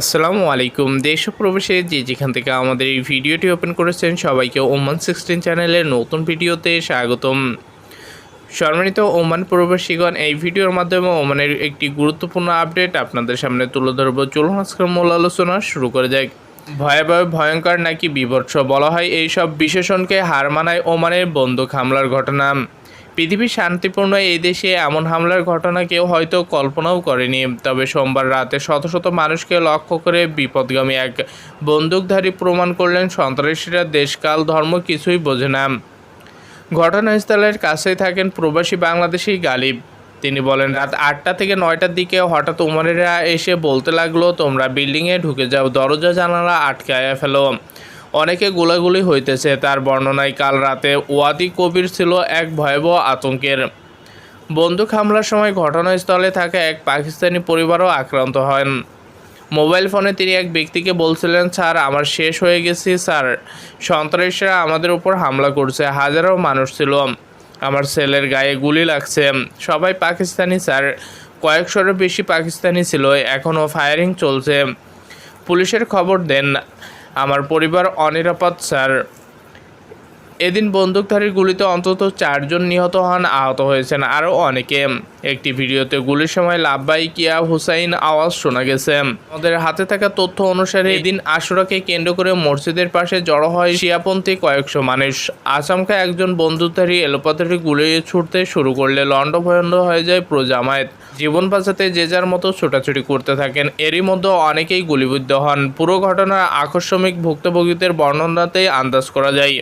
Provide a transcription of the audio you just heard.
আসসালামু আলাইকুম। দেশ প্রবেশে যে যেখান থেকে আমাদের এই ভিডিওটি ওপেন করেছেন, সবাইকে ওমান সিক্সটিন চ্যানেলের নতুন ভিডিওতে স্বাগতম। সম্মানিত ওমান প্রবাসীগণ, এই ভিডিওর মাধ্যমে ওমানের একটি গুরুত্বপূর্ণ আপডেট আপনাদের সামনে তুলে ধরব। চলুন আজকের মূল আলোচনা শুরু করে যাক। ভয়াবহ, ভয়ঙ্কর নাকি বিভৎস বলা হয় এইসব বিশেষণকে হার মানায় ওমানের বন্দুক হামলার ঘটনা। পৃথিবীর শান্তিপূর্ণ এই দেশে এমন হামলার ঘটনা কেউ হয়তো কল্পনাও করেনি। তবে সোমবার রাতে শত শত মানুষকে লক্ষ্য করে বিপদগামী এক বন্দুকধারী প্রমাণ করলেন সন্ত্রাসীরা দেশকাল ধর্ম কিছুই বোঝে না। ঘটনাস্থলের কাছেই থাকেন প্রবাসী বাংলাদেশি গালিব। তিনি বলেন, রাত আটটা থেকে নয়টার দিকে হঠাৎ উমারেরা এসে বলতে লাগল, তোমরা বিল্ডিংয়ে ঢুকে যাও, দরজা জানালা আটকায় ফেলো। অনেকে গোলাগুলি হইতেছে, তার বর্ণনায় কাল রাতে ওয়াদি কবির ছিল এক ভয়াবহ আতঙ্কের। বন্দুক হামলার সময় ঘটনাস্থলে থাকা এক পাকিস্তানি পরিবারও আক্রান্ত হন। মোবাইল ফোনে তিনি এক ব্যক্তিকে বলছিলেন, স্যার, আমার শেষ হয়ে গেছি, স্যার। সন্ত্রাসীরা আমাদের উপর হামলা করছে, হাজারো মানুষ ছিল। আমার ছেলের গায়ে গুলি লাগছে। সবাই পাকিস্তানি, স্যার। কয়েকশোরও বেশি পাকিস্তানি ছিল। এখনও ফায়ারিং চলছে। পুলিশের খবর দেন। আমার পরিবার অনিরাপদ স্যার। এদিন বন্দুকধারীর গুলিতে অন্তত চারজন নিহত হন, আহত হয়েছেন আরও অনেকে। একটি ভিডিওতে গুলির সময় লাভবাই কিয়া হুসাইন আওয়াজ শোনা গেছে। আমাদের হাতে থাকা তথ্য অনুসারে এদিন আশুরাকে কেন্দ্র করে মসজিদের পাশে জড়ো হয় শিয়াপন্থী কয়েকশো মানুষ। আচমকা একজন বন্দুকধারী এলোপাতারি গুলি ছুটতে শুরু করলে লণ্ডভয়ণ্ড হয়ে যায় প্রজামায়াত জীবন বাঁচাতে যে যার মতো ছোটাছুটি করতে থাকেন, এরই মধ্যে অনেকেই গুলিবিদ্ধ হন। পুরো ঘটনার আকস্মিক ভুক্তভোগীদের বর্ণনাতেই আন্দাজ করা যায়।